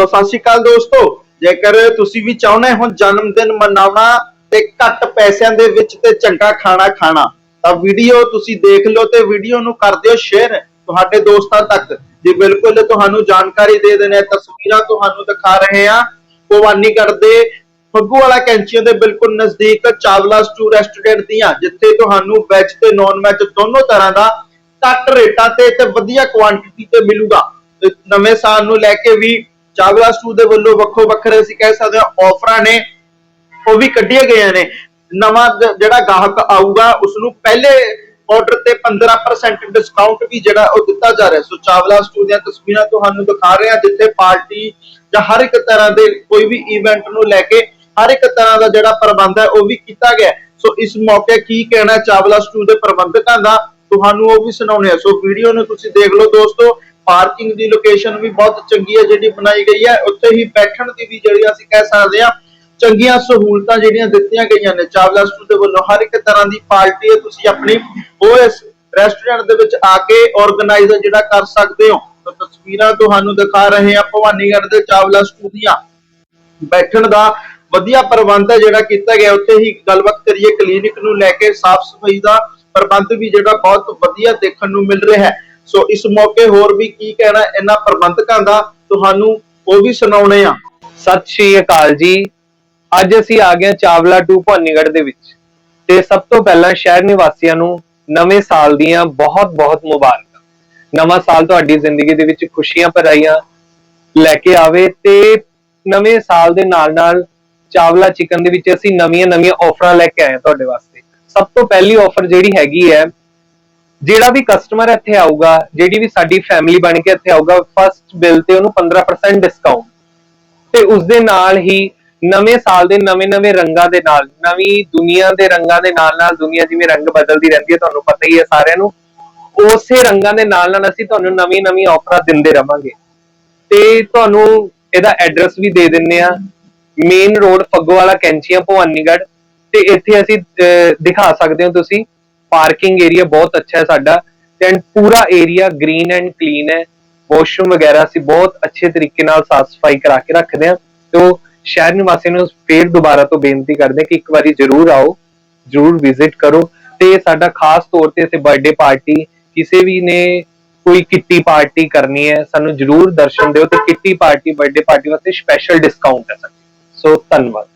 ਸੋ ਸਤਿ ਸ਼੍ਰੀ ਅਕਾਲ ਦੋਸਤੋ, ਜੇਕਰ ਤੁਸੀਂ ਵੀ ਚਾਹੁੰਦੇ ਹੋ ਜਨਮ ਦਿਨ ਮਨਾਉਣਾ ਤੇ ਘੱਟ ਪੈਸਿਆਂ ਦੇ ਵਿੱਚ ਤੇ ਚੰਗਾ ਖਾਣਾ ਖਾਣਾ, ਤਾਂ ਵੀਡੀਓ ਤੁਸੀਂ ਦੇਖ ਲਓ ਤੇ ਵੀਡੀਓ ਨੂੰ ਕਰ ਦਿਓ ਸ਼ੇਅਰ ਤੁਹਾਡੇ ਦੋਸਤਾਂ ਤੱਕ। ਜੀ ਬਿਲਕੁਲ ਤੁਹਾਨੂੰ ਜਾਣਕਾਰੀ ਦੇ ਦੇਣੇ ਤਸਵੀਰਾਂ ਤੁਹਾਨੂੰ ਦਿਖਾ ਰਹੇ ਆ ਭਵਾਨੀਗੜ੍ਹ ਦੇ ਫੱਗੂ ਵਾਲਾ ਕੈਂਚੀਆਂ ਦੇ ਬਿਲਕੁਲ ਨਜ਼ਦੀਕ ਚਾਵਲਾ ਸਟੂ ਰੈਸਟੋਰੈਂਟ ਦੀਆਂ, ਜਿੱਥੇ ਤੁਹਾਨੂੰ ਵੈਜ ਤੇ ਨਾਨ ਵੈਜ ਦੋਨੋਂ ਤਰ੍ਹਾਂ ਦਾ ਘੱਟ ਰੇਟਾਂ ਤੇ ਤੇ ਵਧੀਆ ਕੁਆਂਟੀਟੀ ਤੇ ਮਿਲੂਗਾ। ਨਵੇਂ ਸਾਲ ਨੂੰ ਲੈ ਕੇ ਵੀ ਚਾਵਲਾ ਸਟੂ ਦੇ ਵੱਲੋਂ ਵੱਖੋ ਵੱਖਰੇ ਅਸੀਂ ਕਹਿ ਸਕਦੇ ਹਾਂ ਆਫਰਾਂ ਨੇ, ਉਹ ਵੀ ਕੱਢੀਆਂ ਗਈਆਂ ਨੇ। ਨਵਾਂ ਜਿਹੜਾ ਗਾਹਕ ਆਊਗਾ ਉਸ ਨੂੰ ਪਹਿਲੇ ਆਰਡਰ ਤੇ 15% ਡਿਸਕਾਊਂਟ ਵੀ ਜਿਹੜਾ ਉਹ ਦਿੱਤਾ ਜਾ ਰਿਹਾ। ਸੋ ਚਾਵਲਾ ਸਟੂ ਦੀਆਂ ਤਸਵੀਰਾਂ ਤੁਹਾਨੂੰ ਦਿਖਾ ਰਹੇ ਹਾਂ, ਜਿੱਥੇ ਪਾਰਟੀ ਜਾਂ ਹਰ ਇੱਕ ਤਰ੍ਹਾਂ ਦੇ ਕੋਈ ਵੀ ਇਵੈਂਟ ਨੂੰ ਲੈ ਕੇ ਹਰ ਇੱਕ ਤਰ੍ਹਾਂ ਦਾ ਜਿਹੜਾ ਪ੍ਰਬੰਧ ਹੈ, ਉਹ ਵੀ ਕੀਤਾ ਗਿਆ। ਸੋ ਇਸ ਮੌਕੇ ਕੀ ਕਹਿਣਾ ਚਾਵਲਾ ਸਟੂ ਦੇ ਪ੍ਰਬੰਧਕਾਂ ਦਾ, ਤੁਹਾਨੂੰ ਉਹ ਵੀ ਸੁਣਾਉਣੇ ਆ ਸੋ ਵੀਡੀਓ ਨੂੰ ਤੁਸੀਂ ਦੇਖ ਲਓ ਦੋਸਤੋ। ਪਾਰਕਿੰਗ ਦੀ ਲੋਕੇਸ਼ਨ ਵੀ ਬਹੁਤ ਚੰਗੀ ਹੈ ਜਿਹੜੀ ਬਣਾਈ ਗਈ ਹੈ। ਉੱਥੇ ਹੀ ਬੈਠਣ ਦੀ ਵੀ ਜਿਹੜੀ ਅਸੀਂ ਕਹਿ ਸਕਦੇ ਹਾਂ, ਚੰਗੀਆਂ ਸਹੂਲਤਾਂ ਜਿਹੜੀਆਂ ਦਿੱਤੀਆਂ ਗਈਆਂ ਨੇ ਚਾਵਲਾ ਸਟੂ ਦੇ ਵੱਲੋਂ। ਹਰ ਇੱਕ ਤਰ੍ਹਾਂ ਦੀ ਪਾਰਟੀ ਹੈ, ਤੁਸੀਂ ਆਪਣੀ ਉਹ ਇਸ ਰੈਸਟੋਰੈਂਟ ਦੇ ਵਿੱਚ ਆ ਕੇ ਆਰਗੇਨਾਈਜ਼ ਜਿਹੜਾ ਕਰ ਸਕਦੇ ਹੋ। ਤਾਂ ਤਸਵੀਰਾਂ ਤੁਹਾਨੂੰ ਦਿਖਾ ਰਹੇ ਹਾਂ ਭਵਾਨੀਗੜ੍ਹ ਦੇ ਚਾਵਲਾ ਸਟੂ ਦੀਆਂ। ਬੈਠਣ ਦਾ ਵਧੀਆ ਪ੍ਰਬੰਧ ਹੈ ਜਿਹੜਾ ਕੀਤਾ ਗਿਆ। ਉੱਥੇ ਹੀ ਗੱਲਬਾਤ ਕਰੀਏ ਕਲੀਨਿਕ ਨੂੰ ਲੈ ਕੇ ਸਾਫ਼ ਸਫ਼ਾਈ ਦਾ ਪ੍ਰਬੰਧ ਵੀ ਜਿਹੜਾ ਬਹੁਤ ਵਧੀਆ ਦੇਖਣ ਨੂੰ ਮਿਲ ਰਿਹਾ ਹੈ। ਸੋ ਇਸ ਮੌਕੇ ਹੋਰ ਵੀ ਕੀ ਕਹਿਣਾ ਇਹਨਾਂ ਪ੍ਰਬੰਧਕਾਂ ਦਾ, ਤੁਹਾਨੂੰ ਉਹ ਵੀ ਸੁਣਾਉਣੇ ਆ। ਸਤਿ ਸ਼੍ਰੀ ਅਕਾਲ ਜੀ। ਅੱਜ ਅਸੀਂ ਆ ਗਏ ਚਾਵਲਾ ਟੂ ਭਾਨੀਗੜ੍ਹ ਦੇ ਵਿੱਚ। ਤੇ ਸਭ ਤੋਂ ਪਹਿਲਾਂ ਸ਼ਹਿਰ ਨਿਵਾਸੀਆਂ ਨੂੰ ਨਵੇਂ ਸਾਲ ਦੀਆਂ ਬਹੁਤ-ਬਹੁਤ ਮੁਬਾਰਕਾਂ। ਨਵਾਂ ਸਾਲ ਤੁਹਾਡੀ ਜ਼ਿੰਦਗੀ ਦੇ ਵਿੱਚ ਖੁਸ਼ੀਆਂ ਭਰਾਈਆਂ ਲੈ ਕੇ ਆਵੇ ਤੇ ਨਵੇਂ ਸਾਲ ਦੇ ਨਾਲ-ਨਾਲ ਚਾਵਲਾ ਚਿਕਨ ਦੇ ਵਿੱਚ ਅਸੀਂ ਨਵੀਆਂ-ਨਵੀਆਂ ਆਫਰਾਂ ਲੈ ਕੇ ਆਏ ਹਾਂ ਤੁਹਾਡੇ ਵਾਸਤੇ। ਸਭ ਤੋਂ ਪਹਿਲੀ ਆਫਰ ਜਿਹੜੀ ਹੈਗੀ ਹੈ ਜਿਹੜਾ ਵੀ ਕਸਟਮਰ ਇੱਥੇ ਆਊਗਾ, ਜਿਹੜੀ ਵੀ ਸਾਡੀ ਫੈਮਿਲੀ ਬਣ ਕੇ ਇੱਥੇ ਆਊਗਾ ਫਸਟ ਬਿੱਲ ਤੇ ਉਹਨੂੰ 15% ਡਿਸਕਾਊਂਟ ਤੇ ਉਸ ਦੇ ਨਾਲ ਹੀ ਨਵੇਂ ਸਾਲ ਦੇ ਨਵੇਂ-ਨਵੇਂ ਰੰਗਾਂ ਦੇ ਨਾਲ, ਨਵੀਂ ਦੁਨੀਆ ਦੇ ਰੰਗਾਂ ਦੇ ਨਾਲ-ਨਾਲ ਦੁਨੀਆ ਜਿਵੇਂ ਰੰਗ ਬਦਲਦੀ ਰਹਿੰਦੀ ਹੈ, ਤੁਹਾਨੂੰ ਪਤਾ ਹੀ ਹੈ ਸਾਰਿਆਂ ਨੂੰ। ਉਸੇ ਰੰਗਾਂ ਦੇ ਨਾਲ-ਨਾਲ ਅਸੀਂ ਤੁਹਾਨੂੰ ਨਵੀਂ-ਨਵੀਂ ਆਫਰਾਂ ਦਿੰਦੇ ਰਵਾਂਗੇ। ਤੇ ਤੁਹਾਨੂੰ ਇਹਦਾ ਐਡਰੈਸ ਵੀ ਦੇ ਦਿੰਨੇ ਆ ਮੇਨ ਰੋਡ ਫੱਗੋ ਵਾਲਾ ਕੈਂਚੀਆਂ ਭਵਾਨੀਗੜ੍ਹ। ਤੇ ਇੱਥੇ ਅਸੀਂ ਦਿਖਾ ਸਕਦੇ ਹੋ ਤੁਸੀਂ। ਪਾਰਕਿੰਗ ਏਰੀਆ ਬਹੁਤ ਅੱਛਾ ਹੈ ਸਾਡਾ ਐਂਡ ਪੂਰਾ ਏਰੀਆ ਗ੍ਰੀਨ ਐਂਡ ਕਲੀਨ ਹੈ। ਵਾਸ਼ਰੂਮ ਵਗੈਰਾ ਅਸੀਂ ਬਹੁਤ ਅੱਛੇ ਤਰੀਕੇ ਨਾਲ ਸਾਫ਼ ਸਫ਼ਾਈ ਕਰਾ ਕੇ ਰੱਖਦੇ ਹਾਂ ਤੇ ਸ਼ਹਿਰ ਨਿਵਾਸੀਆਂ ਨੂੰ ਫੇਰ ਦੁਬਾਰਾ ਤੋਂ ਬੇਨਤੀ ਕਰਦੇ ਹਾਂ ਕਿ ਇੱਕ ਵਾਰੀ ਜ਼ਰੂਰ ਆਓ, ਜ਼ਰੂਰ ਵਿਜ਼ਿਟ ਕਰੋ ਤੇ ਸਾਡਾ ਖਾਸ ਤੌਰ ਤੇ ਅਸੀਂ ਬਰਥਡੇ ਪਾਰਟੀ ਕਿਸੇ ਵੀ ਨੇ ਕੋਈ ਕਿੱਟੀ ਪਾਰਟੀ ਕਰਨੀ ਹੈ, ਸਾਨੂੰ ਜ਼ਰੂਰ ਦਰਸ਼ਨ ਦਿਓ ਤੇ ਕਿੱਟੀ ਪਾਰਟੀ ਬਰਥਡੇ ਪਾਰਟੀ ਵਾਸਤੇ ਸਪੈਸ਼ਲ ਡਿਸਕਾਊਂਟ ਹੈ ਸਾਡੇ। ਸੋ ਧੰਨਵਾਦ।